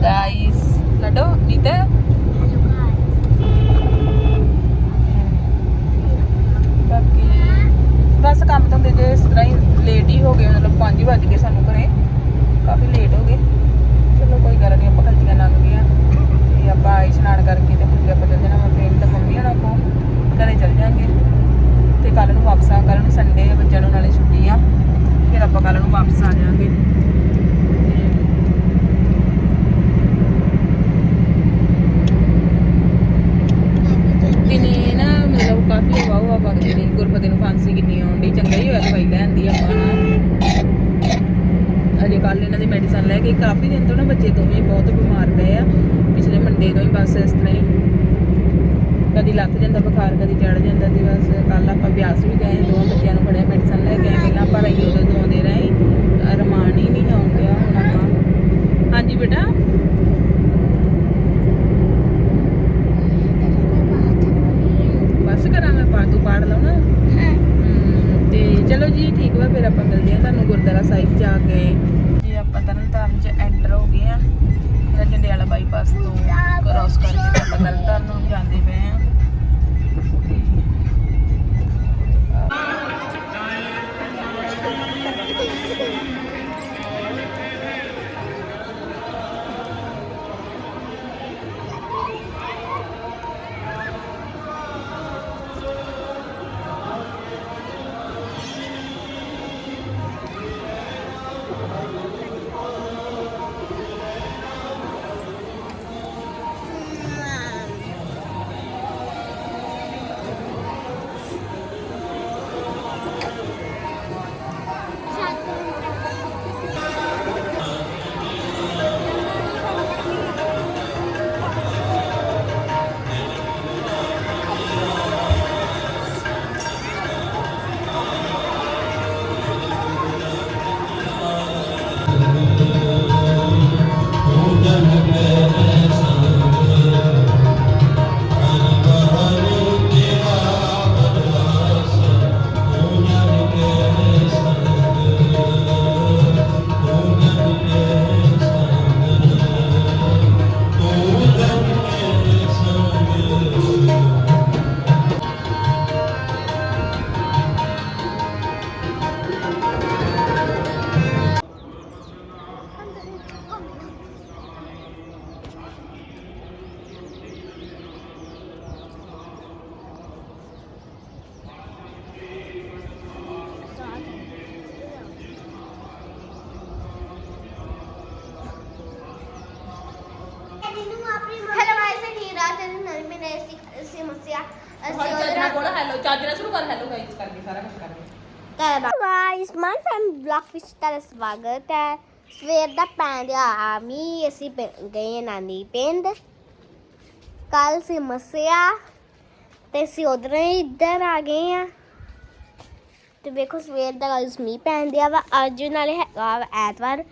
Hello guys ਲਡੋ ਬਾਕੀ ਬਸ ਕੰਮ ਤੋਂ ਦੇ ਜੇ ਇਸ ਤਰ੍ਹਾਂ ਹੀ ਲੇਟ ਹੀ ਹੋ ਗਏ, ਮਤਲਬ 5 ਵੱਜ ਗਏ ਸਾਨੂੰ ਘਰੇ। ਕਾਫੀ ਲੇਟ ਹੋ ਗਏ। ਚਲੋ ਕੋਈ ਗੱਲ ਨਹੀਂ ਆਪਾਂ ਖਲਚੀਆਂ ਲੰਘ ਗਈਆਂ। ਆ ਤੇ ਆਪਾਂ ਆਈ ਇਸ਼ਨਾਨ ਕਰਕੇ ਤੇ ਮੁੜ ਆਪਾਂ ਚੱਲ ਜਾਣਾ ਮੈਂ ਪਿੰਡ ਮੰਮੀ ਹੋਣਾ ਕੋ ਘਰੇ ਚੱਲ ਜਾਾਂਗੇ। ਤੇ ਕੱਲ ਨੂੰ ਵਾਪਸ ਆ ਕੱਲ ਨੂੰ ਸੰਡੇ ਬੱਚਿਆਂ ਨੂੰ ਨਾਲੇ ਛੁੱਟੀ ਆ। ਫਿਰ ਆਪਾਂ ਕੱਲ ਨੂੰ ਵਾਪਸ ਆ ਜਾਾਂਗੇ ਦਿਨੇ ਨਾ ਮਤਲਬ ਕਾਫੀ ਹਵਾ ਹਵਾ ਵਗਦੀ ਰਹੀ ਗੁਰਪਤੇ ਨੂੰ ਫਾਂਸੀ ਕਿੰਨੀ ਆਉਂਦੀ ਚੰਗਾ ਹੀ ਹੋਇਆ ਦਵਾਈ ਲੈਣ ਦੀ ਆਪਾਂ ਨਾ ਅਜੇ ਕੱਲ ਇਹਨਾਂ ਦੀ ਮੈਡੀਸਨ ਲੈ ਕੇ ਕਾਫੀ ਦਿਨ ਤੋਂ ਨਾ ਬੱਚੇ ਦੋਵੇਂ ਬਹੁਤ ਬਿਮਾਰ ਪਏ ਆ ਪਿਛਲੇ ਮੰਡੇ ਤੋਂ ਹੀ ਬਸ ਇਸ ਤਰ੍ਹਾਂ ਹੀ ਕਦੀ ਲੱਥ ਜਾਂਦਾ ਬੁਖਾਰ ਕਦੀ ਚੜ ਜਾਂਦਾ ਤੇ ਬਸ ਕੱਲ ਆਪਾਂ ਬਿਆਸ ਵੀ ਗਏ ਦੋਵਾਂ ਬੱਚਿਆਂ ਨੂੰ ਬੜਿਆ ਮੈਡੀਸਨ ਲੈ ਕੇ ਪਹਿਲਾਂ ਆਪਾਂ ਰਹੀ ਉਦੋਂ ਦੋ ਦੇ ਰਹੇ ਰਮਾਨ ਹੀ ਨਹੀਂ ਆਉਣ ਡਿਆ ਹੁਣ ਆਪਾਂ। ਹਾਂਜੀ ਬੇਟਾ? ਬਸ ਕਰਾਂ ਮੈਂ ਪਾ ਤੂੰ ਪਾੜ ਲਾਉਣਾ? ਹਮ, ਤੇ ਚਲੋ ਜੀ ਠੀਕ ਵਾ ਫਿਰ ਆਪਾਂ ਮਿਲਦੇ ਆ ਤੁਹਾਨੂੰ ਗੁਰਦੁਆਰਾ ਸਾਹਿਬ ਜਾ ਕੇ। ਜੀ ਆਪਾਂ ਤਰਨਤਾਰਨ ਚ ਐਂਟਰ ਹੋ ਗਏ ਆ ਜੰਡਿਆਲਾ ਬਾਈਪਾਸ ਤੋਂ। ਕ੍ਰਾਸ ਕਰਕੇ ਆਪਾਂ ਤਰਨਤਾਰਨ ਨੂੰ ਜਾਂਦੇ ਪਏ ਆ। ਸਮਾਨ ਮਨ ਫਰਮ ਵਿੱਚ ਤੁਹਾਡਾ ਸਵਾਗਤ ਹੈ। ਸਵੇਰ ਦਾ ਪੈਂਦੇ ਆ ਮੀ ਅਸੀਂ ਪਿੰ- ਗਏ ਨਾਨੀ ਪਿੰਡ। ਕੱਲ ਸੀ ਮਸਿਆ ਤੇ ਅਸੀਂ ਉਧਰ ਹੀ ਇੱਧਰ ਆ ਗਏ ਆ ਤੇ ਵੇਖੋ ਸਵੇਰ ਦਾ ਗਾਇਸ ਮੀਂਹ ਪੈਂਦੇ ਆ ਵਾ। ਅੱਜ ਨਾਲੇ ਹੈਗਾ ਵਾ ਐਤਵਾਰ।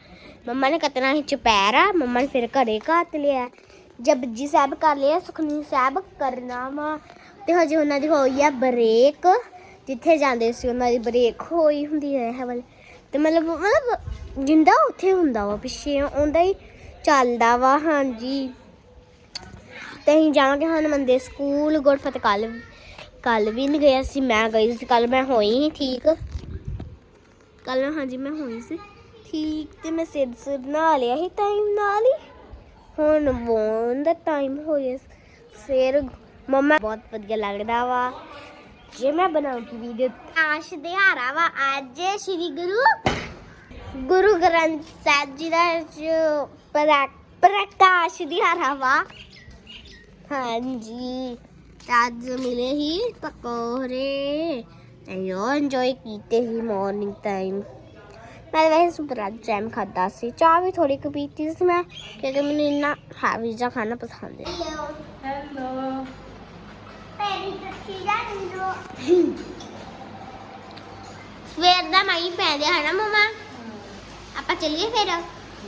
ਮੰਮਾ ਨੇ ਕਤਨਾ ਹੀ ਚੁਪਹਿਰਾ। ਮੰਮਾ ਨੇ ਫਿਰ ਘਰੇ ਘਾਤ ਲਿਆ। ਜਪਜੀ ਸਾਹਿਬ ਕਰ ਲਿਆ ਸੁਖਨੀ ਸਾਹਿਬ ਕਰਨਾ ਵਾ। ਤੇ ਹਜੇ ਉਹਨਾਂ ਦੀ ਹੋਈ ਆ ਬ੍ਰੇਕ। ਜਿੱਥੇ ਜਾਂਦੇ ਸੀ, ਉਹਨਾਂ ਦੀ ਬ੍ਰੇਕ ਹੋਈ ਹੁੰਦੀ ਹੈ, ਇਹ ਵਾਲੀ। ਤੇ ਮਤਲਬ ਮਤਲਬ ਜਿੰਦਾ ਉੱਥੇ ਹੁੰਦਾ ਵਾ, ਪਿੱਛੇ ਉਹਦਾ ਹੀ ਚੱਲਦਾ ਵਾ, ਹਾਂਜੀ। ਤੇ ਅਸੀਂ ਜਾਵਾਂਗੇ ਹਨੂੰਮਾਨ ਦੇ ਸਕੂਲ, ਗੁਰਫਤ ਕੱਲ ਕੱਲ ਵੀ ਨਹੀਂ ਗਿਆ ਸੀ ਮੈਂ ਗਈ ਸੀ, ਕੱਲ ਮੈਂ ਹੋਈ ਸੀ ਠੀਕ। ਕੱਲ ਹਾਂਜੀ, ਮੈਂ ਹੋਈ ਸੀ। ਠੀਕ, ਤੇ ਮੈਂ ਸਿਰ ਸਿਰ ਨਹਾ ਲਿਆ ਸੀ ਟਾਈਮ ਨਾਲ ਹੀ। ਹੁਣ ਵੋਨ ਦਾ ਟਾਈਮ ਹੋ ਗਿਆ। ਸਿਰ, ਮੰਮਾ, ਬਹੁਤ ਵਧੀਆ ਲੱਗਦਾ ਵਾ। ਜੇ ਮੈਂ ਬਣਾਉਂਗੀ ਵੀਡੀਓ ਆਸ਼ ਦੇ ਵਾ, ਅੱਜ ਸ੍ਰੀ ਗੁਰੂ ਗੁਰੂ ਗ੍ਰੰਥ ਸਾਹਿਬ ਜੀ ਦਾ ਜੋ ਪ੍ਰਕਾਸ਼ ਦਿਹਾੜਾ ਵਾ। ਹਾਂਜੀ ਅੱਜ ਮਿਲੇ ਹੀ ਪਕੌੜੇ, ਤੇ ਇੰਜੋਏ ਕੀਤੇ ਹੀ ਮਾਰਨਿੰਗ ਟਾਈਮ ਮੈਂ ਵੈਸੇ ਸੁਪਰ ਜੈਮ ਖਾਦਾ ਸੀ। ਚਾਹ ਵੀ ਥੋੜੀ ਕੁ ਪੀਤੀ ਸੀ ਮੈਂ, ਕਿਉਂਕਿ ਮੈਨੂੰ ਇੰਨਾ ਹੈਵੀ ਜਿਹਾ ਖਾਣਾ ਪਸੰਦ ਹੈ। ਹੈਲੋ ਸਵੇਰ ਦਾ ਮਾਈ ਪੈ ਗਿਆ ਹੈ ਨਾ ਮਮਾ ਆਪਾਂ ਚੱਲੀਏ ਫਿਰ?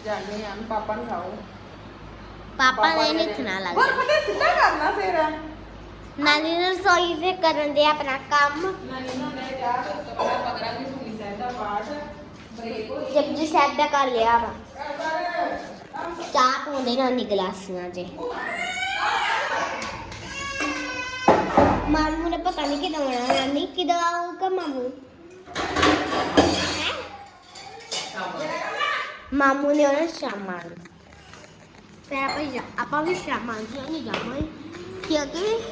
ਜਾਣੇ ਆ ਪਾਪਾ ਨੂੰ ਖਾਓ। ਪਾਪਾ ਨੇ ਨਹੀਂ ਲੱਗ ਸਿੱਧਾ ਕਰਨਾ ਫੇਰ। ਨਾਨੀ ਨੇ ਰਸੋਈ ਦੇ ਕਰਨ ਦੇ ਆਪਣਾ ਕੰਮ। ਨਾਨੀ ਨੂੰ ਮੈਂ ਚਾਹ ਤੇ ਉਸ ਤੋਂ ਬਾਅਦ ਆਪਾਂ ਕਰਾਂਗੇ ਸੁਣੀ ਸਾਹਿਬ ਦਾ ਪਾਠ। ਬ੍ਰੇਕ ਹੋ ਜਪਜੀ ਸਾਹਿਬ ਦਾ ਕਰ ਲਿਆ ਵਾ। ਚਾਹ ਪਾਉਂਦੇ ਨਾਨੀ ਗਲਾਸੀਆਂ 'ਚ ਮਾਮੂ ਨੇ ਪਤਾ ਨਹੀਂ ਕਿਦਾਂ ਆਉਣਾ ਨਾਨੀ ਕਿਦਾਂ ਆਊਗਾ ਮਾਮੂ ਹੈਂ? ਮਾਮੂ ਨੇ ਆਉਣਾ ਸ਼ਾਮਾਂ ਨੂੰ ਫਿਰ ਆਪਾਂ ਜਾ- ਆਪਾਂ ਵੀ ਸ਼ਾਮਾਂ ਨੂੰ ਨਹੀਂ ਜਾਵਾਂਗੇ। ਕਿਉਂਕਿ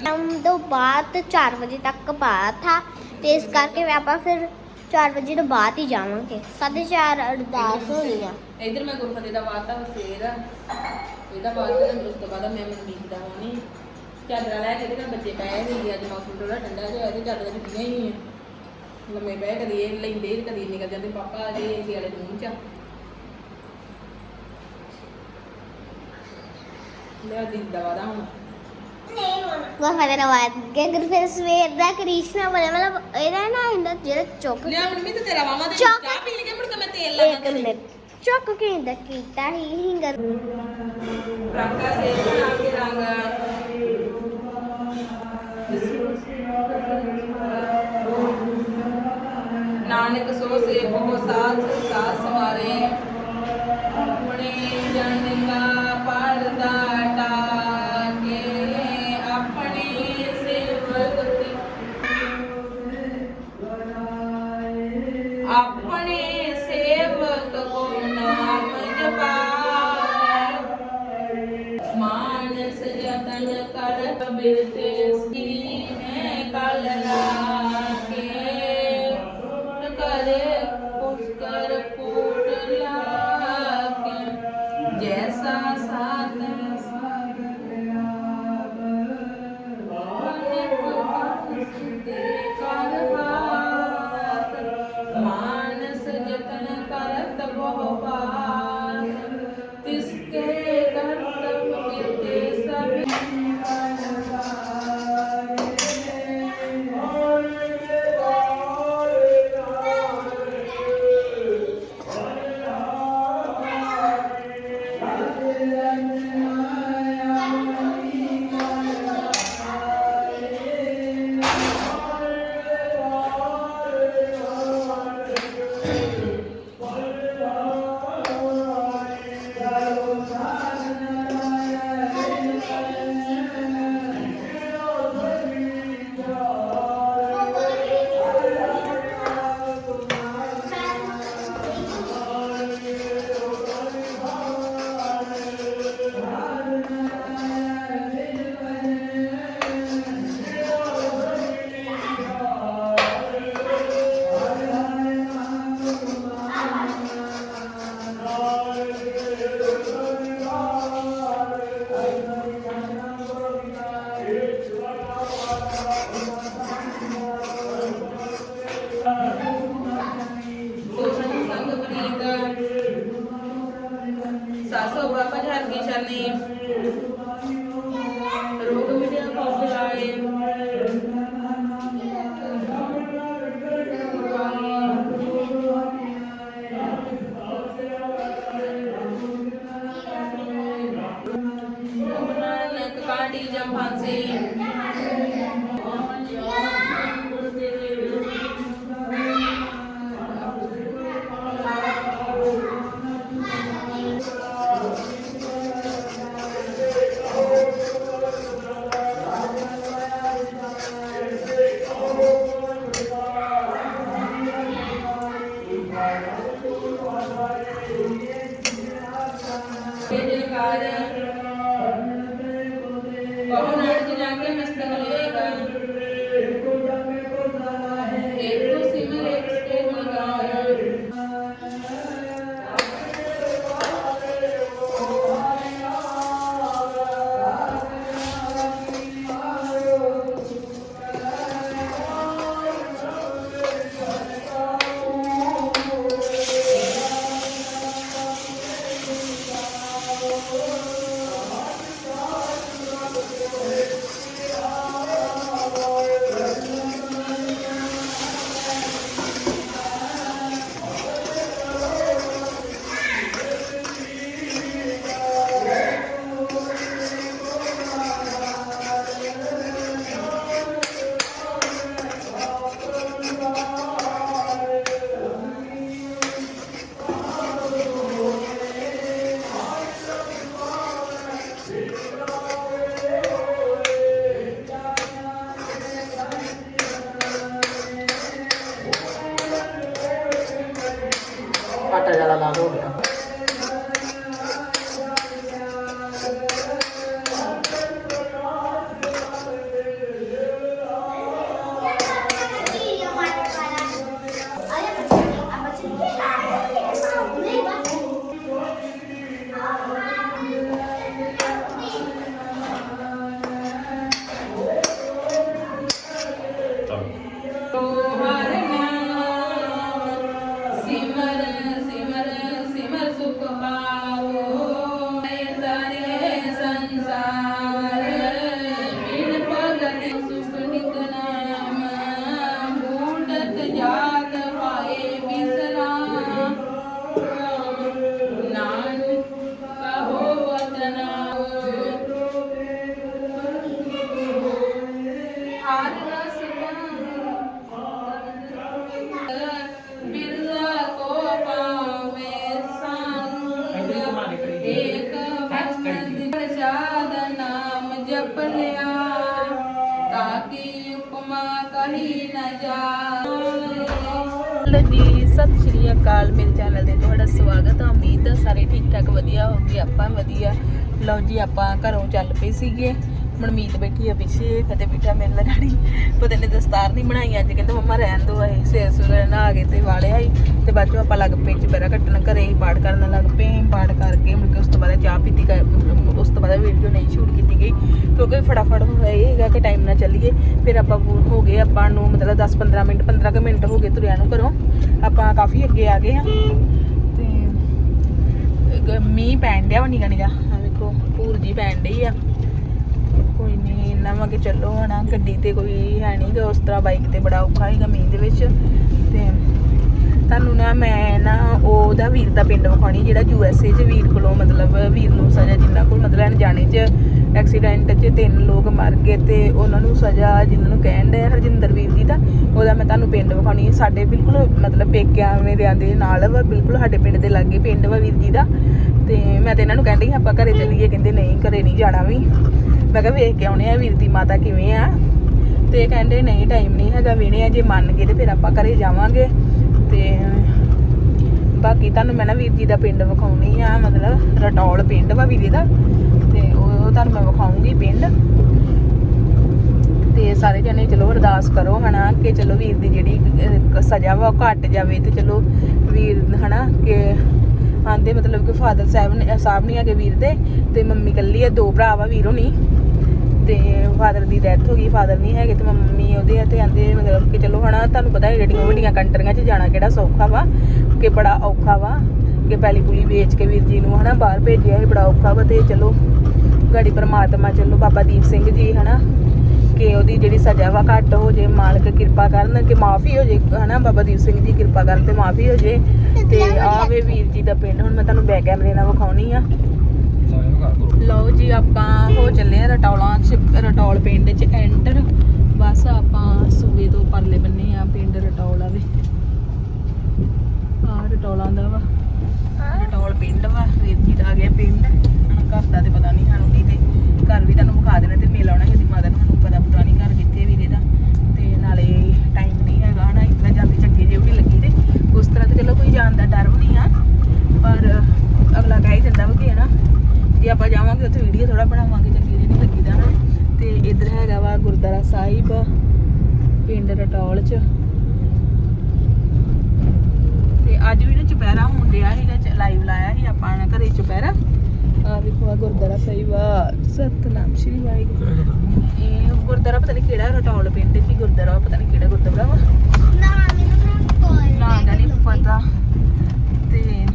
ਸ਼ਾਮ ਤੋਂ ਬਾਅਦ 4 ਵਜੇ ਤੱਕ ਬਾਅਦ ਥਾ, ਤੇ ਇਸ ਕਰਕੇ ਆਪਾਂ ਫਿਰ 4 ਵਜੇ ਤੋਂ ਬਾਅਦ ਹੀ ਜਾਵਾਂਗੇ। 4:30 ਅਰਦਾਸ ਹੋਣੀ ਆ। ਇਧਰ ਮੈਂ ਗੁਰਫਤਿਹ ਦਾ ਵਾਤਾ ਵਸੇਰ ਇਹਦਾ ਬਾਅਦ ਤੇ ਉਸ ਤੋਂ ਬਾਅਦ ਮੈਂ ਮਨਮੀਤ ਦਾ ਹੋਣੀ। ਚਾਦਰਾਂ ਲੈ ਕੇ ਤੇ ਘਰ ਬੱਚੇ ਪਏ ਹੋਏ ਅੱਜ ਮੌਸਮ ਥੋੜਾ ਠੰਡਾ ਜਿਹਾ ਤੇ ਚਾਦਰਾਂ ਚੁੱਕੀਆਂ ਹੀ ਨਹੀਂ ਆ। ਲੰਮੇ ਪਏ ਕਦੀ ਇਹ ਲੈਂਦੇ ਕਦੀ ਨਿਕਲ ਜਾਂਦੇ ਪਾਪਾ ਜੀ ਏਸੀ ਵਾਲੇ ਰੂਮ ਚ ਲੈ ਦੀ ਦਵਾ ਦਾ ਹੁਣ ਉਹ ਫਾਦਰ ਨਵਾਜ਼ ਕੇ ਫਿਰ ਸਵੇਰ ਦਾ ਕ੍ਰਿਸ਼ਨਾ ਬਣੇ ਮਤਲਬ ਇਹਦਾ ਨਾ ਇਹਦਾ ਜਿਹੜਾ ਚੁੱਕ ਲਿਆ ਮਨਮੀਤ ਤੇ ਤੇਰਾ ਵਾਵਾ ਚੱਕ। ਚਾਹ ਪੀ ਲਈਏ ਮੁੜ ਕੇ ਮੈਂ ਤੇਲ ਇੱਕ ਲਾਣਾ ਮਿੰਟ ਚੁੱਕ ਕੇ ਇਹਦਾ ਕੀਤਾ ਹੀ ਹਿੰਗਰ ਰੰਗਾ ਸੇ ਬਣਾ ਕੇ ਰੰਗ ਨਾਨਕ ਸੋ ਸੇ ਬਹੁ ਸਾਥ ਸਾਥ ਸਵਾਰੇ। ਆਪਣੇ ਜਨ ਦਾ Amen. 净化心灵，我们有不竭的力量。ਸਤਿ ਸ਼੍ਰੀ ਅਕਾਲ, ਮੇਰੇ ਚੈਨਲ ਤੇ ਤੁਹਾਡਾ ਸਵਾਗਤ ਹੈ ਉਮੀਦ ਹੈ ਸਾਰੇ ਠੀਕ ਠਾਕ ਵਧੀਆ ਹੋਗੇ ਆਪਾਂ ਵਧੀਆ। ਲਓ ਜੀ, ਆਪਾਂ ਘਰੋਂ ਚੱਲ ਪਏ ਸੀਗੇ। ਮਨਮੀਤ ਬੈਠੀ ਆ ਪਿੱਛੇ ਕਦੇ ਬੈਠਾ ਮੇਰੇ ਲਗਾੜੀ ਪਤਾ ਨਹੀਂ ਦਸਤਾਰ ਨਹੀਂ ਬਣਾਈ, ਅੱਜ ਕਹਿੰਦਾ ਮੰਮਾ ਰਹਿਣ ਦੋ ਇਹ ਸਿਰ ਸੁਰ ਨਹਾ ਕੇ ਤੇ ਵਾਲਿਆ ਹੀ ਤੇ ਬਾਅਦ ਚੋਂ ਆਪਾਂ ਲੱਗ ਪਏ ਚਪੇਰਾ ਕੱਟਣ, ਘਰੇ ਹੀ ਪਾਠ ਕਰਨ ਲੱਗ ਪਏ ਪਾਠ ਕਰਕੇ ਮੁੜ ਕੇ ਉਸ ਤੋਂ ਬਾਅਦ ਚਾਹ ਪੀਤੀ ਉਸ ਤੋਂ ਬਾਅਦ ਵੀਡੀਓ ਨਹੀਂ ਸ਼ੂਟ ਕੀਤੀ ਗਈ ਕਿਉਂਕਿ ਫਟਾਫਟ ਹੋਏਗਾ ਕਿ ਟਾਈਮ ਨਾਲ ਚੱਲੀਏ, ਫਿਰ ਆਪਾਂ ਪੂ- ਹੋ ਗਏ, ਆਪਾਂ ਨੂੰ ਮਤਲਬ 10 15 ਮਿੰਟ 15 ਕੁ ਮਿੰਟ ਹੋ ਗਏ ਤੁਰਿਆਂ ਨੂੰ ਘਰੋਂ, ਆਪਾਂ ਕਾਫੀ ਅੱਗੇ ਆ ਗਏ ਆ ਤੇ ਮੀਂਹ ਪੈਣ ਡਿਆ ਵਾ ਨਿਗਾ ਨਿਗਾ ਵੇਖੋ ਪੂਰ ਜੀ ਪੈਣ ਡਈ ਆ। ਇੰਨਾ ਵਾ ਕਿ ਚੱਲੋ ਹਨਾ, ਗੱਡੀ ਤੇ ਕੋਈ ਹੈ ਨਹੀਂ ਗਾ, ਉਸ ਤਰ੍ਹਾਂ ਬਾਈਕ ਤੇ ਬੜਾ ਔਖਾ ਹੈਗਾ ਮੀਂਹ ਦੇ ਵਿੱਚ। ਤੇ ਤੁਹਾਨੂੰ ਨਾ, ਮੈਂ ਨਾ ਉਹਦਾ ਵੀਰ ਦਾ ਪਿੰਡ ਵਿਖਾਉਣੀ, ਜਿਹੜਾ ਯੂ ਐਸ ਏ ਚ ਵੀਰ ਕੋਲੋਂ ਮਤਲਬ ਵੀਰ ਨੂੰ ਸਜ਼ਾ ਜਿੰਨਾ ਕੋਲ ਮਤਲਬ ਅਣਜਾਣੇ ਚ ਐਕਸੀਡੈਂਟ 'ਚ ਤਿੰਨ ਲੋਕ ਮਰ ਗਏ ਤੇ ਉਹਨਾਂ ਨੂੰ ਸਜ਼ਾ ਜਿਨ੍ਹਾਂ ਨੂੰ ਕਹਿਣ ਦੇ ਹਰਜਿੰਦਰ ਵੀਰ ਜੀ ਦਾ, ਉਹਦਾ ਮੈਂ ਤੁਹਾਨੂੰ ਪਿੰਡ ਵਿਖਾਉਣੀ ਸਾਡੇ ਬਿਲਕੁਲ ਮਤਲਬ ਪੇਕਿਆਂ ਮੇਰਿਆਂ ਦੇ ਨਾਲ ਵਾ, ਬਿਲਕੁਲ ਸਾਡੇ ਪਿੰਡ ਦੇ ਲਾਗੇ ਪਿੰਡ ਵਾ ਵੀਰ ਜੀ ਦਾ। ਤੇ ਮੈਂ ਤੇ ਇਹਨਾਂ ਨੂੰ ਕਹਿੰਦੀ ਆਪਾਂ ਘਰੇ ਚੱਲੀਏ, ਕਹਿੰਦੇ ਨਹੀਂ, ਘਰੇ ਨਹੀਂ ਜਾਣਾ ਵੀ। ਮੈਂ ਕਿਹਾ ਵੇਖ ਕੇ ਆਉਣੇ ਆ ਵੀਰ ਦੀ ਮਾਤਾ ਕਿਵੇਂ ਆ। ਤੇ ਕਹਿੰਦੇ ਨਹੀਂ ਟਾਈਮ ਨਹੀਂ ਹੈਗਾ ਵੇਣੇ ਆ, ਜੇ ਮੰਨ ਗਏ ਤੇ ਫਿਰ ਆਪਾਂ ਘਰੇ ਜਾਵਾਂਗੇ। ਤੇ ਬਾਕੀ ਤੁਹਾਨੂੰ ਮੈਂ ਨਾ ਵੀਰ ਜੀ ਦਾ ਪਿੰਡ ਵਿਖਾਉਣੀ ਆ, ਮਤਲਬ ਰਟੌਲ ਪਿੰਡ ਵਾ ਵੀਰੇ ਦਾ। ਤੇ ਉਹ ਤੁਹਾਨੂੰ ਮੈਂ ਵਿਖਾਉਂਗੀ ਪਿੰਡ। ਤੇ ਸਾਰੇ ਜਣੇ ਚਲੋ ਅਰਦਾਸ ਕਰੋ ਹਨਾ, ਕਿ ਚਲੋ ਵੀਰ ਦੀ ਜਿਹੜੀ ਸਜ਼ਾ ਵਾ ਉਹ ਘਟ ਜਾਵੇ ਤੇ ਚਲੋ ਵੀਰ ਹਨਾ, ਕਿ ਆਂਦੇ ਮਤਲਬ ਕਿ ਫਾਦਰ ਸਾਹਿਬ ਨੇ ਸਾਹਿਬ ਨਹੀਂ ਹੈਗੇ ਵੀਰ ਦੇ, ਤੇ ਮੰਮੀ ਇਕੱਲੀ ਆ, ਦੋ ਭਰਾ ਵਾ ਵੀਰੋ ਨਹੀਂ ਤੇ ਫਾਦਰ ਦੀ ਡੈਥ ਹੋ ਗਈ, ਫਾਦਰ ਨਹੀਂ ਹੈਗੇ ਤੇ ਮੰਮੀ ਉਹਦੇ ਆ ਤੇ ਆਂਦੇ ਮਤਲਬ ਕਿ ਚਲੋ ਹਨਾ, ਤੁਹਾਨੂੰ ਪਤਾ ਹੈ ਜਿਹੜੀਆਂ ਵੱਡੀਆਂ ਕੰਟਰੀਆਂ 'ਚ ਜਾਣਾ ਕਿਹੜਾ ਸੌਖਾ ਵਾ, ਕਿ ਬੜਾ ਔਖਾ ਵਾ, ਕਿ ਪੈਲੀ ਪੁਲੀ ਵੇਚ ਕੇ ਵੀਰ ਜੀ ਨੂੰ ਹਨਾ ਬਾਹਰ ਭੇਜਿਆ ਸੀ, ਬੜਾ ਔਖਾ ਵਾ ਤੇ ਚਲੋ, ਗਾੜੀ ਪਰਮਾਤਮਾ ਚਲੋ, ਬਾਬਾ ਦੀਪ ਸਿੰਘ ਜੀ ਹਨਾ ਕਿ ਉਹਦੀ ਜਿਹੜੀ ਸਜ਼ਾ ਵਾ ਘੱਟ ਹੋ ਜੇ, ਮਾਲਕ ਕਿਰਪਾ ਕਰਨ ਕਿ ਮਾਫੀ ਹੋ ਜੇ, ਹਨਾ? ਬਾਬਾ ਦੀਪ ਸਿੰਘ ਜੀ ਕਿਰਪਾ ਕਰਨ ਤੇ ਮਾਫੀ ਹੋ ਜੇ। ਤੇ ਆਵੇ ਵੀਰ ਜੀ ਦਾ ਪਿੰਡ, ਹੁਣ ਮੈਂ ਤੁਹਾਨੂੰ ਬੈਕ ਕੈਮਰੇ ਨਾਲ ਵਿਖਾਉਣੀ ਆ। ਲਓ ਜੀ, ਆਪਾਂ ਹੋ ਚੱਲੇ ਆ ਰਟੌਲਾਂ ਚ, ਰਟੌਲ ਪਿੰਡ ਚ ਐਂਟਰ ਬਸ ਆਪਾਂ ਸੂਬੇ ਤੋਂ ਪਰਲੇ ਬੰਨੇ ਆ ਪਿੰਡ ਰਟੌਲ ਆਵੇ ਆ ਰਟੌਲਾਂ ਦਾ ਵਾ। ਰਟੌਲ ਪਿੰਡ ਵਾ, ਵੀਰ ਜੀ ਦਾ ਆ ਗਿਆ ਪਿੰਡ। ਹੁਣ ਘਰ ਦਾ ਤੇ ਪਤਾ ਨਹੀਂ ਸਾਨੂੰ ਕੀ ਘਰ ਵੀ ਤੁਹਾਨੂੰ ਵਿਖਾ ਦੇਣਾ ਤੇ ਮਿਲ ਆਉਣਾ ਇਹਦੀ ਮਾਤਾ ਨੂੰ ਸਾਨੂੰ ਪਤਾ ਪਤਾ ਨਹੀਂ ਘਰ ਕਿੱਥੇ ਵੀਰੇ ਦਾ ਤੇ ਨਾਲੇ ਟਾਈਮ ਨਹੀਂ ਹੈਗਾ ਹਨਾ, ਇਤਨਾ ਜਾਂਦੀ ਚੱਕੇ ਜੇ ਵੀ ਲੱਗੀ ਤੇ ਉਸ ਤਰ੍ਹਾਂ ਤੇ ਚਲੋ ਕੋਈ ਜਾਣ ਦਾ ਡਰ ਵੀ ਨਹੀਂ ਆ। ਪਰ ਅਗਲਾ ਕਹਿ ਹੀ ਦਿੰਦਾ ਵਾ ਕਿ ਹਨਾ, ਜੇ ਆਪਾਂ ਜਾਵਾਂਗੇ ਉੱਥੇ ਵੀਡੀਓ ਥੋੜਾ ਬਣਾਵਾਂਗੇ, ਚੰਗੀ ਜਿਹੀ ਨਹੀਂ ਲੱਗੀਦਾ ਨਾ ਤੇ ਇੱਧਰ ਹੈਗਾ ਵਾ ਗੁਰਦੁਆਰਾ ਸਾਹਿਬ, ਪਿੰਡ ਰਟੌਲ ਚ। ਤੇ ਅੱਜ ਵੀ ਨਾ ਚੁਪਹਿਰਾ ਹੋਣ ਡਿਆ ਸੀਗਾ ਲਾਈਵ ਲਾਇਆ ਸੀ ਆਪਾਂ ਘਰੇ ਚੁਪਹਿਰਾ। ਆ ਵੇਖੋ ਆ ਗੁਰਦੁਆਰਾ ਸਾਹਿਬ ਸਤਨਾਮ ਸ਼੍ਰੀ ਵਾਹਿਗੁਰੂ। ਇਹ ਗੁਰਦੁਆਰਾ ਪਤਾ ਨਹੀਂ ਕਿਹੜਾ ਰਟੌਲ ਪਿੰਡ ਚ ਗੁਰਦੁਆਰਾ ਪਤਾ ਨਹੀਂ ਕਿਹੜਾ ਗੁਰਦੁਆਰਾ ਵਾ। ਨਾਂ ਦਾ ਨਹੀਂ ਪਤਾ। ਤੇ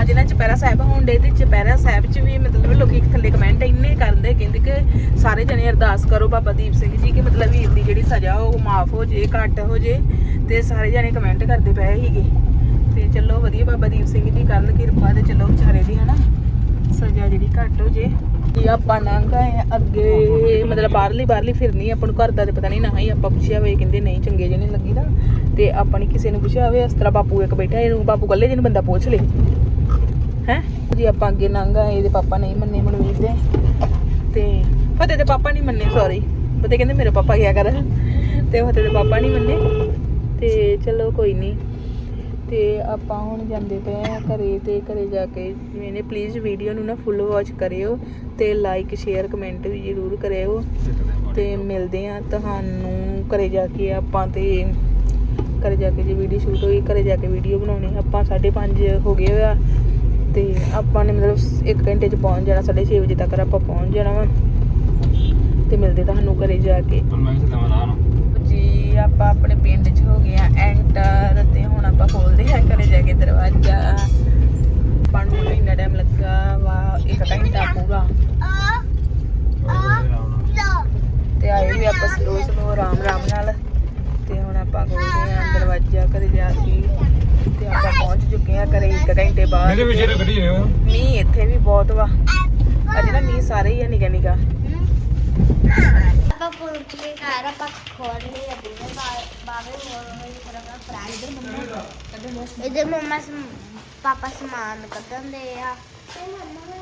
ਅੱਜ ਨਾ ਚੁਪਹਿਰਾ ਸਾਹਿਬ ਹੋਣ ਡੇ ਤੇ ਚੁਪਹਿਰਾ ਸਾਹਿਬ ਚ ਵੀ ਮਤਲਬ ਲੋਕੀ ਥੱਲੇ ਕਮੈਂਟ ਇੰਨੇ ਕਰਦੇ, ਕਹਿੰਦੇ ਕਿ ਸਾਰੇ ਜਣੇ ਅਰਦਾਸ ਕਰੋ ਬਾਬਾ ਦੀਪ ਸਿੰਘ ਜੀ ਕਿ ਮਤਲਬ ਵੀਰ ਦੀ ਜਿਹੜੀ ਸਜ਼ਾ ਉਹ ਮਾਫ ਹੋ ਜੇ, ਘੱਟ ਹੋ ਜੇ। ਤੇ ਸਾਰੇ ਜਣੇ ਕਮੈਂਟ ਕਰਦੇ ਪਏ ਸੀਗੇ। ਤੇ ਚਲੋ ਵਧੀਆ ਬਾਬਾ ਦੀਪ ਸਿੰਘ ਜੀ ਕਰਨ ਕਿਰਪਾ ਤੇ ਚਲੋ ਵਿਚਾਰੇ ਦੀ, ਹਨਾ। ਸਜ਼ਾ ਜਿਹੜੀ ਘੱਟ ਹੋ ਜੇ। ਇਹ ਆਪਾਂ ਲੰਘਾ ਹੈ ਅੱਗੇ, ਮਤਲਬ ਬਾਹਰਲੀ ਬਾਹਰਲੀ ਫਿਰਨੀ ਆਪਾਂ ਨੂੰ ਘਰ ਦਾ ਤੇ ਪਤਾ ਨਹੀਂ ਨਾ ਹੀ ਆਪਾਂ ਪੁੱਛਿਆ ਹੋਵੇ ਕਹਿੰਦੇ ਨਹੀਂ ਚੰਗੇ ਜਿਹੇ ਨਹੀਂ ਲੱਗੀਦਾ। ਤੇ ਆਪਾਂ ਨੇ ਕਿਸੇ ਨੂੰ ਪੁੱਛਿਆ ਹੋਵੇ ਇਸ ਤਰ੍ਹਾਂ ਬਾਪੂ ਇੱਕ ਬੈਠਾ ਇਹਨੂੰ, ਬਾਪੂ ਕੱਲੇ ਜਿਹਨੂੰ ਬੰਦਾ ਪੁੱਛ ਲੇ। ਹੈ? ਜੀ ਆਪਾਂ ਅੱਗੇ ਲੰਘਾ ਇਹਦੇ ਪਾਪਾ ਨਹੀਂ ਮੰਨੇ ਮਨਵੀਰ ਦੇ। ਤੇ ਫਤਿਹ ਦੇ ਪਾਪਾ ਨਹੀਂ ਮੰਨੇ ਸੌਰੀ ਫਤਿਹ ਕਹਿੰਦੇ, ਮੇਰੇ ਪਾਪਾ ਗਿਆ ਕਰ? ਤੇ ਫਤਿਹ ਦੇ ਪਾਪਾ ਨਹੀਂ ਮੰਨੇ। ਤੇ ਚਲੋ ਕੋਈ ਨਹੀਂ ਤੇ ਆਪਾਂ ਹੁਣ ਜਾਂਦੇ ਪਏ ਆ ਘਰੇ ਤੇ ਘਰੇ ਜਾ ਕੇ ਮੈਨੇ ਪਲੀਜ਼ ਵੀਡੀਓ ਨੂੰ ਨਾ ਫੁੱਲ ਵਾਚ ਕਰਿਓ ਤੇ ਲਾਈਕ ਸ਼ੇਅਰ ਕਮੈਂਟ ਵੀ ਜ਼ਰੂਰ ਕਰਿਓ। ਤੇ ਮਿਲਦੇ ਆ ਤੁਹਾਨੂੰ ਘਰੇ ਜਾ ਕੇ ਆਪਾਂ ਤੇ ਘਰੇ ਜਾ ਕੇ ਜੇ ਵੀਡੀਓ ਸ਼ੂਟ ਹੋਈ, ਘਰੇ ਜਾ ਕੇ ਵੀਡੀਓ ਬਣਾਉਣੀ, ਆਪਾਂ 5:30 ਹੋ ਗਏ ਹੋਇਆ ਤੇ ਆਪਾਂ ਨੇ ਮਤਲਬ 1 ਘੰਟੇ ਚ ਪਹੁੰਚ ਜਾਣਾ 6:30 ਵਜੇ ਤੱਕ ਆਪਾਂ ਪਹੁੰਚ ਜਾਣਾ ਵਾ। ਤੇ ਮਿਲਦੇ ਤੁਹਾਨੂੰ ਘਰੇ ਜਾ ਕੇ। ਪਰ ਮੈਂ ਕਿਸੇ ਆਪਾਂ ਆਪਣੇ ਪਿੰਡ 'ਚ ਹੋ ਗਏ ਆ ਐਂਟਰ ਤੇ ਹੁਣ ਆਪਾਂ ਖੋਲਦੇ ਆ ਘਰੇ ਜਾ ਕੇ ਦਰਵਾਜ਼ਾ। ਆਪਾਂ ਨੂੰ ਇੰਨਾ ਟਾਈਮ ਲੱਗਾ ਵਾ ਇੱਕ ਘੰਟਾ ਪੂਰਾ। ਤੇ ਆਏ ਵੀ ਆਪਾਂ ਸਲੋ ਸਲੋ ਆਰਾਮ ਆਰਾਮ ਨਾਲ। ਤੇ ਹੁਣ ਆਪਾਂ ਖੋਲਦੇ ਆ ਦਰਵਾਜ਼ਾ ਘਰੇ ਜਾ ਕੇ। ਤੇ ਆਪਾਂ ਪਹੁੰਚ ਚੁੱਕੇ ਆ ਘਰੇ ਇੱਕ ਘੰਟੇ ਬਾਅਦ। ਮੇਰੇ ਵਿੱਚ ਗੱਡੀ ਹੈ ਮੀਂਹ ਇੱਥੇ ਵੀ ਬਹੁਤ ਵਾ। ਅੱਜ ਨਾ ਮੀਂਹ ਸਾਰੇ ਹੀ ਆ ਨਿਕਾ ਨਿਕਾ। ਆਪਾਂ ਪੁਲਿਸ ਦੇ ਘਰ ਆਪਾਂ ਖੋਲ ਲਈ ਦੇ ਬਾਬੇ ਮੋਰ ਕਰਾਂਗਾ ਫਰਾਂਡ ਇਧਰ ਮੰਮਾ ਸਮ ਪਾਪਾ ਸਮਾਨ ਕੱਢਣ ਦੇ ਆ। ਤੇ ਮੰਮਾ ਨੇ